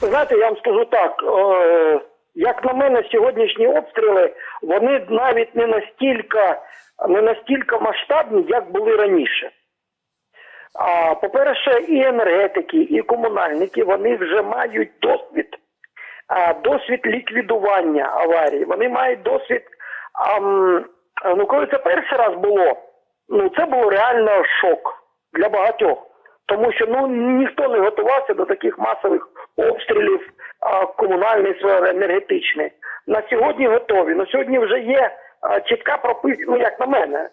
Знаєте, я вам скажу так. Е, як на мене, сьогоднішні обстріли вони навіть не настільки, не настільки масштабні, як були раніше. А, по-перше, і енергетики, і комунальники вони вже мають досвід, а, досвід ліквідування аварій. Вони мають досвід. ам, ну, коли це перший раз було, ну це було реально шок для багатьох. Тому що ну ніхто не готувався до таких масових обстрілів комунальної сфери, енергетичної. На сьогодні готові. На сьогодні вже є чітка прописана, ну як на мене,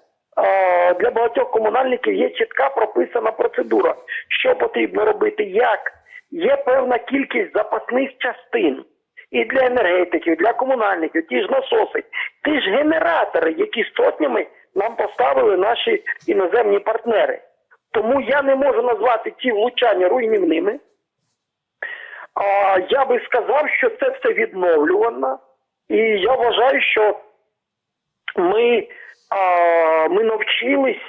для багатьох комунальників є чітка прописана процедура, що потрібно робити, як. Є певна кількість запасних частин. І для енергетиків, для комунальників, ті ж насоси, ті ж генератори, які сотнями нам поставили наші іноземні партнери. Тому я не можу назвати ці влучання руйнівними. А я би сказав, що це все відновлювано. І я вважаю, що ми, а, ми навчились,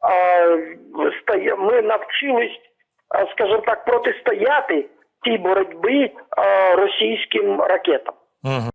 а, стає- ми навчились, а, скажімо так, протистояти цій боротьбі а, російським ракетам. Мгм.